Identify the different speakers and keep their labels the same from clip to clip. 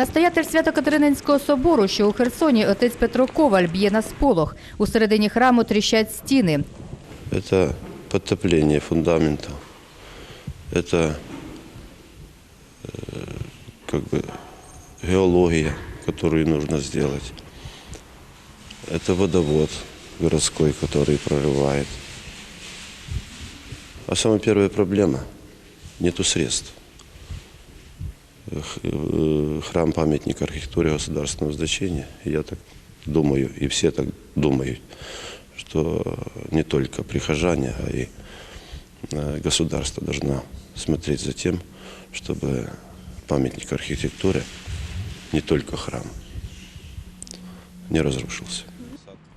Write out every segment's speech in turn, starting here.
Speaker 1: Настоятель Свято-Катерининського собору, що у Херсоні, отець Петро Коваль б'є на сполох. У середині храму тріщать стіни.
Speaker 2: Это подтопление фундамента. Это э, как бы геология, которую нужно сделать. Это водовод городской, который прорывает. А самая первая проблема – нету средств. Э, Храм памятник архитектуры государственного значения. Я так думаю, и все так думают, что не только прихожане, а и э, государство должно смотреть за тем, чтобы памятник архитектуры, не только храм, не разрушился.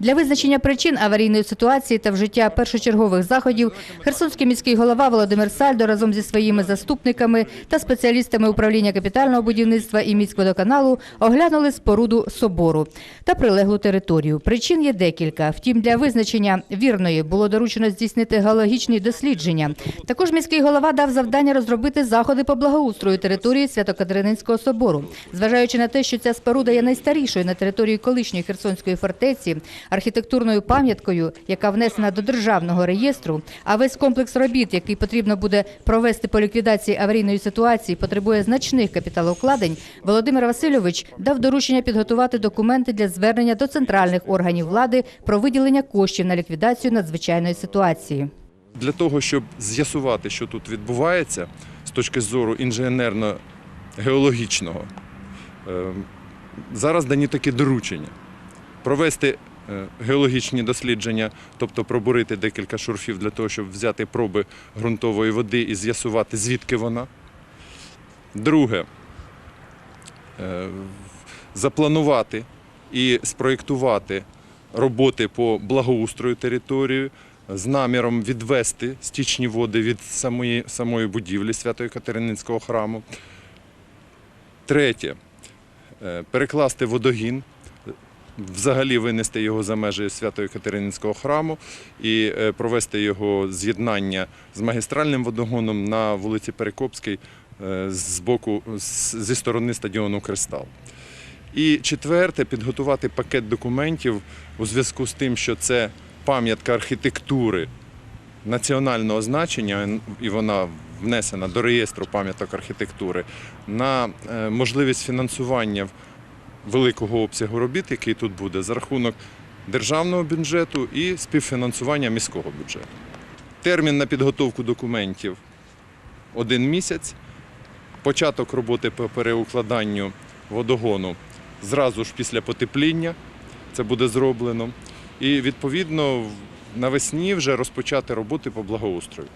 Speaker 1: Для визначення причин аварійної ситуації та вжиття першочергових заходів Херсонський міський голова Володимир Сальдо разом зі своїми заступниками та спеціалістами управління капітального будівництва і міськводоканалу оглянули споруду собору та прилеглу територію. Причин є декілька. Втім, для визначення вірної було доручено здійснити геологічні дослідження. Також міський голова дав завдання розробити заходи по благоустрою території Свято-Катерининського собору. Зважаючи на те, що ця споруда є найстарішою на території колишньої Херсонської фортеці, архітектурною пам'яткою, яка внесена до державного реєстру, а весь комплекс робіт, який потрібно буде провести по ліквідації аварійної ситуації, потребує значних капіталовкладень, Володимир Васильович дав доручення підготувати документи для звернення до центральних органів влади про виділення коштів на ліквідацію надзвичайної ситуації.
Speaker 3: Для того, щоб з'ясувати, що тут відбувається з точки зору інженерно-геологічного, зараз дані такі доручення. Провести геологічні дослідження, тобто пробурити декілька шурфів для того, щоб взяти проби ґрунтової води і з'ясувати, звідки вона. Друге, е, запланувати і спроєктувати роботи по благоустрою території з наміром відвести стічні води від самої, самої будівлі Святої Катерининського храму. Третє е, перекласти водогін, взагалі винести його за межі Святої Катерининського храму і е, провести його з'єднання з магістральним водогоном на вулиці Перекопській е, з боку зі сторони стадіону Кристал. І четверте, підготувати пакет документів у зв'язку з тим, що це пам'ятка архітектури національного значення, і вона внесена до реєстру пам'яток архітектури, на е, можливість фінансування великого обсягу робіт, який тут буде, за рахунок державного бюджету і співфінансування міського бюджету. Термін на підготовку документів один місяць. Початок роботи по переукладанню водогону зразу ж після потепління це буде зроблено. І відповідно навесні вже розпочати роботи по благоустрою.